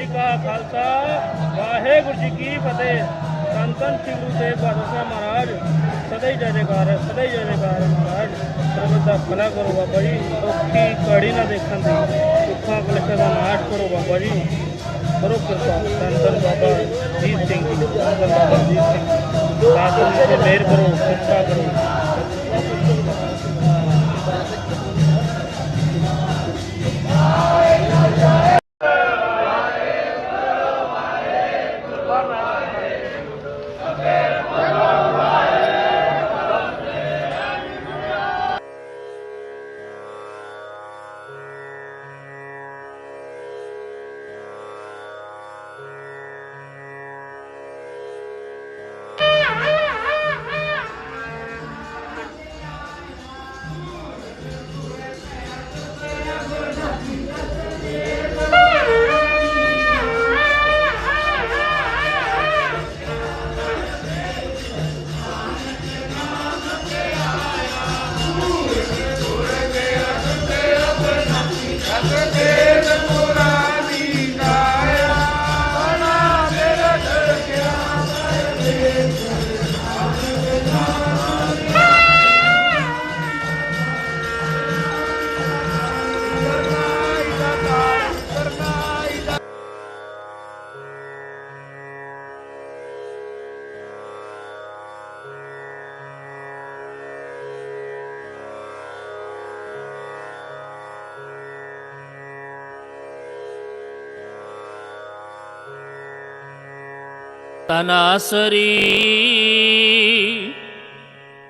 ਜੀ ਕਾ ਖਾਲਸਾ, ਵਾਹਿਗੁਰੂ ਜੀ ਕੀ ਫਤਿਹ। ਧੰਨ ਸ੍ਰੀ ਗੁਰੂ ਤੇਗ ਬਹਾਦਰ ਸਾਹਿਬ ਮਹਾਰਾਜ, ਸਦਾ ਹੀ ਜੈ ਜੈਕਾਰ ਹੈ ਸਦਾ ਹੀ ਜੈ ਜੈਕਾਰ ਹੈ ਮਹਾਰਾਜ। ਸਰਬਤ ਦਾ ਭਲਾ ਕਰੋ ਬਾਬਾ ਜੀ ਔਖੀ ਕੜੀ ਨਾ ਦੇਖਣ ਦੀ ਸੁੱਖਾਂ ਕਲੇਸ਼ਾਂ ਦਾ ਨਾਸ਼ ਕਰੋ ਬਾਬਾ ਜੀ। ਕਰੋ ਕਿਰਪਾ ਸੰਤਨ ਬਾਬਾ ਜੀਤ ਸਿੰਘ ਜੀ ਧੰਨ ਬਾਬਾ ਜੀਤ ਸਿੰਘ ਸਾਧੂ ਜੀ ਤੇ ਮਿਹਰ ਕਰੋ, ਕਿਰਪਾ ਕਰੋ। barra. ਤਨਾਸਰੀ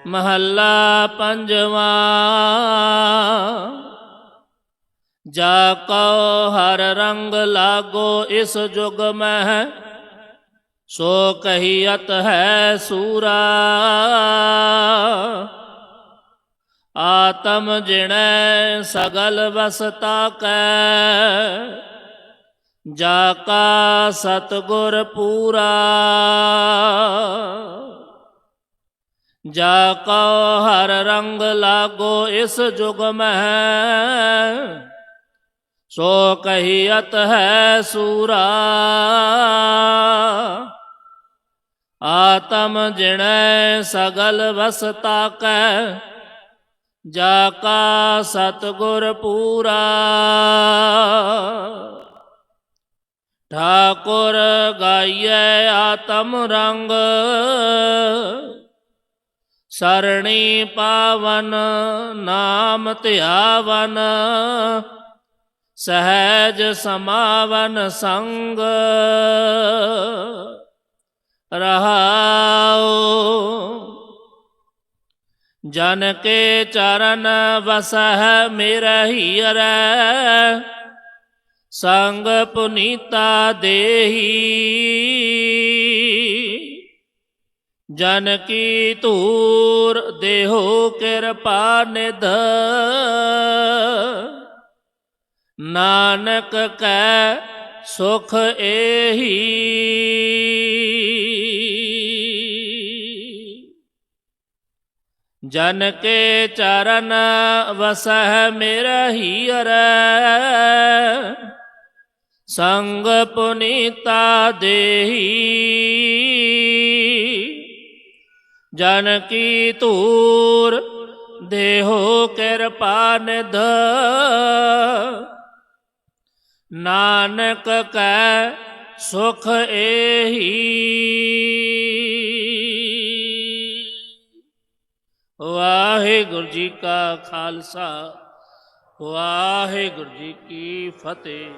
ਮਹੱਲਾ ਪੰਜਵਾਂ। ਜਾ ਕਉ ਹਰ ਰੰਗ ਲਾਗੋ ਇਸ ਜੁਗ ਮਹਿ, ਸੋ ਕਹੀਅਤ ਹੈ ਸੂਰਾ। ਆਤਮ ਜਿਣੈ ਸਗਲ ਵਸਤਾ ਕੈ ਜਾ ਕਾ ਸਤਗੁਰ ਪੂਰਾ, ਜਾ ਕਉ ਹਰ ਰੰਗ ਲਾਗੋ ਇਸ ਜੁਗ ਮਹਿ, ਸੋ ਕਹੀਅਤ ਹੈ ਸੂਰਾ। ਆਤਮ ਜਿਣੈ ਸਗਲ ਵਸਤਾ ਕੈ ਜਾ ਕਾ ਸਤਗੁਰ ਪੂਰਾ। ਠਾਕੁਰ ਗਾਈਐ ਆਤਮ ਰੰਗ, ਸਰਣੀ ਪਾਵਨ ਨਾਮ ਧਿਆਵਨ, ਸਹਿਜ ਸਮਾਵਨ ਸੰਗ। ਰਹਾਉ ਜਨ ਕੇ ਚਰਨ ਵਸਹਿ ਮੇਰਹਿ ਰੈ ਸੰਗ ਪੁਨੀਤਾ ਦੇਹੀ। ਜਨ ਕੀ ਧੂਰ ਦੇਹੋ ਕਿਰਪਾ ਨਿਧ। ਨਾਨਕ ਕੈ ਸੁਖ ਏਹੀ। ਜਨ ਕੇ ਚਰਨ ਵਸਹਿ ਮੇਰਹਿ ਰੈ ਸੰਗ ਪੁਨੀਤਾ ਦੇਹੀ। ਜਨ ਕੀ ਧੂਰ, ਦੇਹੋ ਕਿਰਪਾ ਨਿਧ। ਨਾਨਕ ਕੈ ਸੁਖ ਏਹੀ। ਵਾਹਿਗੁਰੂ ਜੀ ਕਾ ਖਾਲਸਾ, ਵਾਹਿਗੁਰੂ ਜੀ ਕੀ ਫਤਿਹ।